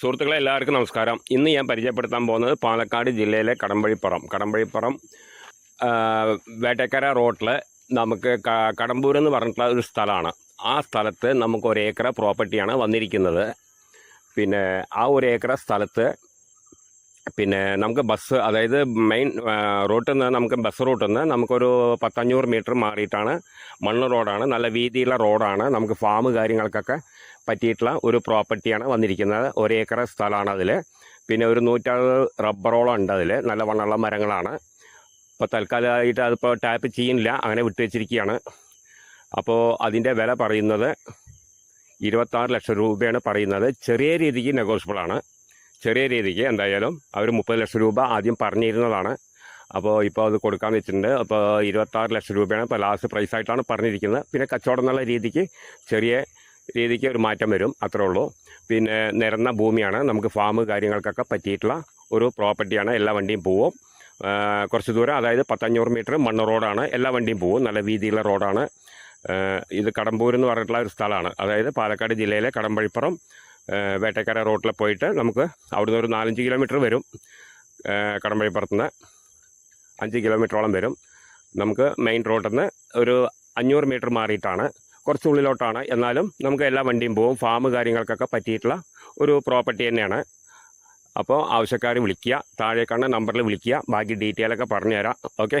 സുഹൃത്തുക്കളെ എല്ലാവർക്കും നമസ്കാരം. ഇന്ന് ഞാൻ പരിചയപ്പെടുത്താൻ പോകുന്നത് പാലക്കാട് ജില്ലയിലെ കടമ്പഴിപ്പുറം. കടമ്പഴിപ്പുറം വേട്ടക്കര റോട്ടിൽ നമുക്ക് കടമ്പൂർ എന്ന് പറഞ്ഞിട്ടുള്ള ഒരു സ്ഥലമാണ്. ആ സ്ഥലത്ത് നമുക്ക് ഒരു ഏക്കർ പ്രോപ്പർട്ടിയാണ് വന്നിരിക്കുന്നത്. പിന്നെ ആ ഒരു ഏക്കർ സ്ഥലത്ത് പിന്നെ നമുക്ക് ബസ് അതായത് മെയിൻ റൂട്ടിൽ നിന്ന് നമുക്ക് ബസ് റൂട്ടിൽ നിന്ന് നമുക്കൊരു പത്തഞ്ഞൂറ് മീറ്റർ മാറിയിട്ടാണ് മണ്ണ് റോഡാണ്. നല്ല വീതിയുള്ള റോഡാണ്. നമുക്ക് ഫാം കാര്യങ്ങൾക്കൊക്കെ പറ്റിയിട്ടുള്ള ഒരു പ്രോപ്പർട്ടിയാണ് വന്നിരിക്കുന്നത്. ഒരേക്കർ സ്ഥലമാണ് അതിൽ പിന്നെ ഒരു നൂറ്ററുപത് റബ്ബറോളം ഉണ്ട് അതിൽ നല്ല വണ്ണമുള്ള മരങ്ങളാണ്. ഇപ്പോൾ തൽക്കാലമായിട്ട് അതിപ്പോൾ ടാപ്പ് ചെയ്യുന്നില്ല. അങ്ങനെ വിട്ടുവെച്ചിരിക്കുകയാണ് അപ്പോൾ അതിന്റെ വില പറയുന്നത് ഇരുപത്താറ് ലക്ഷം രൂപയാണ് പറയുന്നത്. ചെറിയ രീതിക്ക് നെഗോഷ്യബിൾ ആണ്. ചെറിയ രീതിക്ക് എന്തായാലും അവർ മുപ്പത് ലക്ഷം രൂപ ആദ്യം പറഞ്ഞിരുന്നതാണ്. അപ്പോൾ ഇപ്പോൾ അത് കൊടുക്കാൻ വെച്ചിട്ടുണ്ട്. അപ്പോൾ ഇരുപത്താറ് ലക്ഷം രൂപയാണ് ഇപ്പോൾ ലാസ്റ്റ് പ്രൈസ് ആയിട്ടാണ് പറഞ്ഞിരിക്കുന്നത്. പിന്നെ കച്ചവടം എന്നുള്ള രീതിക്ക് ചെറിയ രീതിക്ക് ഒരു മാറ്റം വരും. അത്രേ ഉള്ളൂ. പിന്നെ നിരന്ന ഭൂമിയാണ്. നമുക്ക് ഫാം കാര്യങ്ങൾക്കൊക്കെ പറ്റിയിട്ടുള്ള ഒരു പ്രോപ്പർട്ടിയാണ് എല്ലാ വണ്ടിയും പോവും. കുറച്ച് ദൂരം അതായത് പത്തഞ്ഞൂറ് മീറ്റർ മണ്ണ് റോഡാണ് എല്ലാ വണ്ടിയും പോവും. നല്ല വീതിയുള്ള റോഡാണ് ഇത് കടമ്പൂർ എന്ന് പറഞ്ഞിട്ടുള്ള ഒരു സ്ഥലമാണ്. അതായത് പാലക്കാട് ജില്ലയിലെ കടമ്പഴിപ്പുറം വേട്ടക്കര റോട്ടിൽ പോയിട്ട് നമുക്ക് അവിടുന്ന് ഒരു നാലഞ്ച് കിലോമീറ്റർ വരും. കടമ്പഴിപ്പുറത്ത് നിന്ന് അഞ്ച് കിലോമീറ്ററോളം വരും. നമുക്ക് മെയിൻ റോഡിൽ നിന്ന് ഒരു അഞ്ഞൂറ് മീറ്റർ മാറിയിട്ടാണ്. കുറച്ച് ഉള്ളിലോട്ടാണ്. എന്നാലും നമുക്ക് എല്ലാ വണ്ടിയും പോവും. ഫാം കാര്യങ്ങൾക്കൊക്കെ പറ്റിയിട്ടുള്ള ഒരു പ്രോപ്പർട്ടി തന്നെയാണ്. അപ്പോൾ ആവശ്യക്കാർ വിളിക്കുക. താഴെ കാണുന്ന നമ്പറിൽ വിളിക്കുക. ബാക്കി ഡീറ്റെയിലൊക്കെ പറഞ്ഞുതരാം. ഓക്കെ?